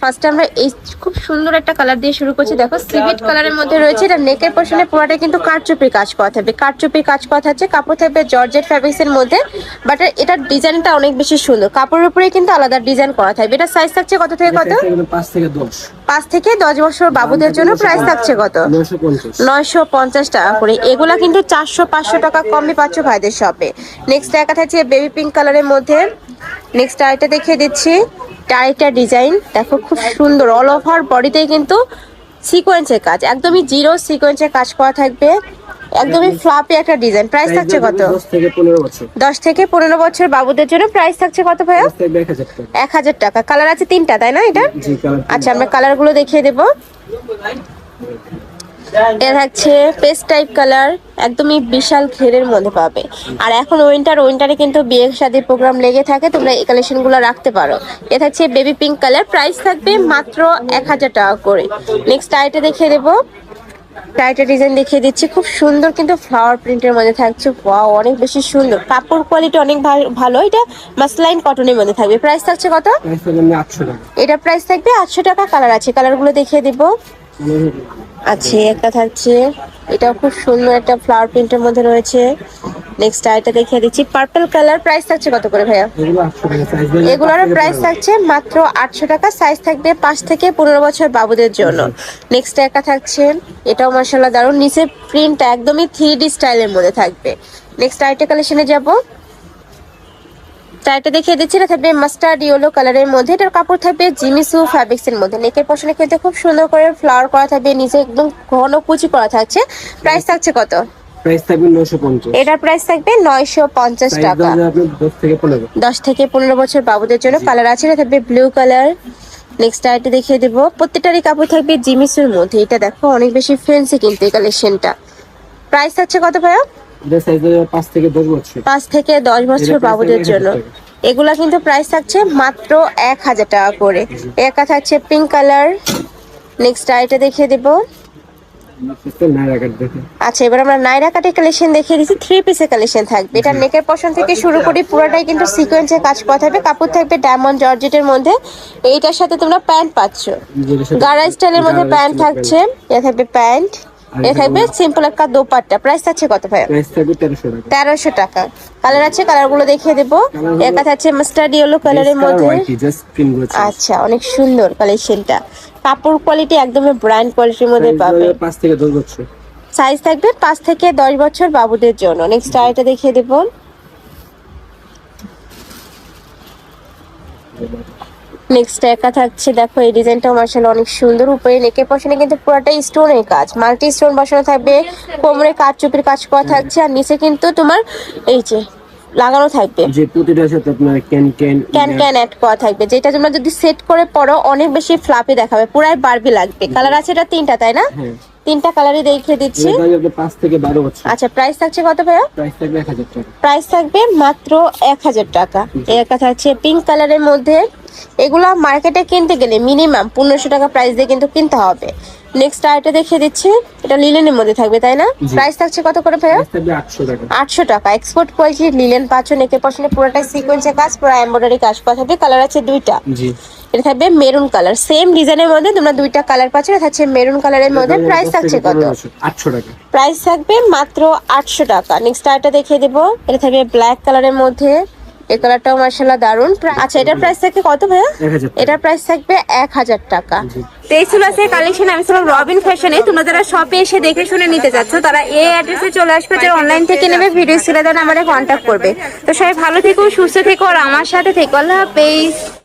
ফার্স্টে আমরা এই খুব সুন্দর একটা কালার দিয়ে শুরু করছি। দেখো সিভিট কালারের মধ্যে রয়েছে। এটা নেকের পোর্শনে পুরোটা কিন্তু কারচুপির কাজ করা থাকবে। কারচুপির কাজ করা থাকছে কাপড় থাকবে জর্জেট ফ্যাব্রিক্স এর মধ্যে। বাট এটার ডিজাইনটা অনেক বেশি সুন্দর। কাপড়ের উপরে কিন্তু আলাদা ডিজাইন করা থাকবে। এটা সাইজ থাকছে কত থেকে কত? পাঁচ থেকে দশ। পাঁচ থেকে দশ বছর বাবুদের জন্য প্রাইস থাকছে কত? নয়শো পঞ্চাশ। টাকা করে। এগুলা কিন্তু চারশো পাঁচশো টাকা কমই পাচ্ছ ভাইদের শপে নেক্সট দেখা থাকছে বেবি পিঙ্ক কালারের মধ্যে। নেক্সট আরেকটা দেখিয়ে দিচ্ছি। আরেকটা ডিজাইন দেখো খুব সুন্দর অল ওভার বডিতেই কিন্তু সিকোয়েন্সের কাজ একদমই জিরো সিকোয়েন্সের কাজ করা থাকবে একদমই ফ্লাপি একটা ডিজাইন প্রাইস থাকছে কত? দশ থেকে পনেরো বছর। বাবুদের জন্য প্রাইস থাকছে কত ভাইয়া? এক হাজার টাকা। এক হাজার টাকা। কালার আছে তিনটা তাই না এটা? আচ্ছা আমরা কালারগুলো দেখিয়ে দেব। এটা থাকছে পেস্ট টাইপ কালার একদমই বিশাল ঘেরের মধ্যে পাবে। আর এখন উইন্টার উইন্টারে কিন্তু বিয়ে শাদির প্রোগ্রাম লেগে থাকে তোমরা এই কালেকশনগুলো রাখতে পারো। এ থাকছে বেবি পিঙ্ক কালার প্রাইস থাকবে মাত্র এক হাজার টাকা করে। নেক্সট আইটে দেখিয়ে দেবো। টাইটের ডিজাইন দেখিয়ে দিচ্ছি খুব সুন্দর কিন্তু ফ্লাওয়ার প্রিন্টের মধ্যে থাকছে। ওয়াও অনেক বেশি সুন্দর। কাপড় কোয়ালিটি অনেক ভালো এটা মাসলাইন কটনের মধ্যে থাকবে। প্রাইস থাকছে কত? এটা প্রাইস থাকবে আটশো টাকা কালার আছে। কালারগুলো দেখিয়ে দেবো। আছে একটা থাকছে। এটাও খুব সুন্দর একটা ফ্লাওয়ার প্রিন্টের মধ্যে রয়েছে। নেক্সট আইটা দেখিয়ে দিচ্ছি। পার্পল কালার প্রাইস থাকছে কত করে ভাইয়া? এগুলোর প্রাইস থাকছে মাত্র আটশো টাকা। সাইজ থাকবে পাঁচ থেকে পনেরো বছর বাবুদের জন্য। নেক্সট একটা থাকছে। এটাও মার্শাল্লাহ দারুণ নিচে প্রিন্টটা একদমই থ্রি ডি স্টাইলের মধ্যে থাকবে। নেক্সট আইটা কালেকশনে যাব। টাইটা দেখিয়ে দিচ্ছি এটা থাকবে মাস্টার্ড ইয়েলো কালারের মধ্যে। এটার কাপড় থাকবে জিমিসু ফ্যাব্রিক্স এর মধ্যে। নেকের পশনে কিন্তু খুব সুন্দর করে ফ্লাওয়ার করা থাকবে নিচে একদম ঘন কুচি করা থাকছে। প্রাইস থাকছে কত? প্রাইস থাকবে এটার প্রাইস টাকা। আপনার দশ থেকে বছর বাবুদের জন্য কালার আছে এটা থাকবে ব্লু কালার নেক্সট আইটি দেখিয়ে দেবো। প্রত্যেকটারই কাপড় থাকবে জিমিসুর মধ্যে। এটা দেখো অনেক বেশি ফ্যান্সি কিন্তু এই কালেকশনটা প্রাইস থাকছে কত ভাইয়া? পাঁচ থেকে দশ বছর। পাঁচ থেকে দশ বছর বাবুদের জন্য। এগুলা কিন্তু প্রাইস থাকছে মাত্র এক হাজার টাকা করে। একা থাকছে পিঙ্ক কালার নেক্সট আইটা দেখিয়ে দেবো। আচ্ছা এবার আমরা নাইরা কালেকশন দেখিয়ে দিচ্ছি। থ্রি পিসের কালেকশন থাকবে। এটা নেকের পশন থেকে শুরু করি পুরোটাই কিন্তু সিকোয়েন্সের কাজ করা থাকবে। কাপড় থাকবে ডায়মন্ড জর্জেটের মধ্যে। এইটার সাথে তোমরা প্যান্ট পাচ্ছ। যেটার গাড়া স্টাইলের মধ্যে প্যান্ট থাকছে। থাকবে প্যান্ট এ থাকবে সিম্পল একটা দোপাট্টা। প্রাইস থাকছে কত ভাই প্রাইস থাকবে তেরোশো টাকা। কালার আছে কালারগুলো দেখিয়ে দেবো। মাস্টার্ড ইয়েলো কালারের মধ্যে। আচ্ছা অনেক সুন্দর কালেকশনটা কাপড় কোয়ালিটি একদমই ব্র্যান্ড কোয়ালিটির মধ্যে পাবে। পাঁচ থেকে দশ বছর। সাইজ থাকবে থেকে দশ বছর বাবুদের জন্য। নেক্সট দেখিয়ে দেব। নেক্সট একা থাকছে দেখো এই ডিজাইনটা মার্শাল অনেক সুন্দর। উপরে নেকের পশনে কিন্তু পুরোটাই স্টোনের কাজ। মাল্টি স্টোন বসানো থাকবে কোমরে কাজ চুপির কাজ করা থাকছে আর নিচে কিন্তু তোমার এই যে লাগানো থাকবে। যে প্রতিটার সাথে আপনার can can can can add করা থাকবে যেটা তোমরা যদি সেট করে পরো অনেক বেশি ফ্লাপি দেখাবে পুরাই বারবি লাগবে। কালার আছে এটা তিনটা তাই না? হ্যাঁ। তিনটা কালারই দেখিয়ে দিচ্ছি। আচ্ছা প্রাইস থাকছে কত ভাইয়া? প্রাইস থাকবে মাত্র এক হাজার টাকা। এর কথা হচ্ছে পিঙ্ক কালারের মধ্যে এগুলো মার্কেটে কিনতে গেলে মিনিমাম পনেরোশো টাকা প্রাইস দিয়ে কিন্তু কিনতে হবে। নেক্সট আরেকটা দেখিয়ে দিচ্ছি এটা লিলেনের মধ্যে থাকবে তাই না। প্রাইস থাকছে কত করে ভাইয়া? আটশো টাকা। এক্সপোর্ট কোয়ালিটির লিলেন পাচ্ছ নেকের পছন্দের পুরোটাই সিকোয়েন্সের কাজ পুরো এমব্রয়ডারি কাজ। থাকবে কালার আছে দুইটা। এটা থাকবে মেরুন কালার। সেম ডিজাইনের মধ্যে তোমরা দুইটা কালার পাচ্ছ এটা থাকছে মেরুন কালারের মধ্যে। প্রাইস থাকছে কত? আটশো টাকা। প্রাইস থাকবে মাত্র আটশো টাকা। নেক্সট আরেকটা দেখিয়ে দেবো। এটা থাকবে ব্ল্যাক কালারের মধ্যে। এই কালারটাও মার্শাল্লাহ দারুণ আচ্ছা এটার প্রাইস থাকবে কত ভাইয়া। এটার প্রাইস থাকবে এক হাজার টাকা। কালেকশন আমি ছিলাম রবিন ফ্যাশনে তোমরা যারা শপে এসে দেখে শুনে নিতে যাচ্ছ তারা এই অ্যাড্রেসে চলে আসবে যারা অনলাইন থেকে নেবে ভিডিও আমাদের কন্ট্যাক্ট করবে। তো সবাই ভালো থেকো সুস্থ থেকো আর আমার সাথে থেকো। আল্লাহ হাফেজ।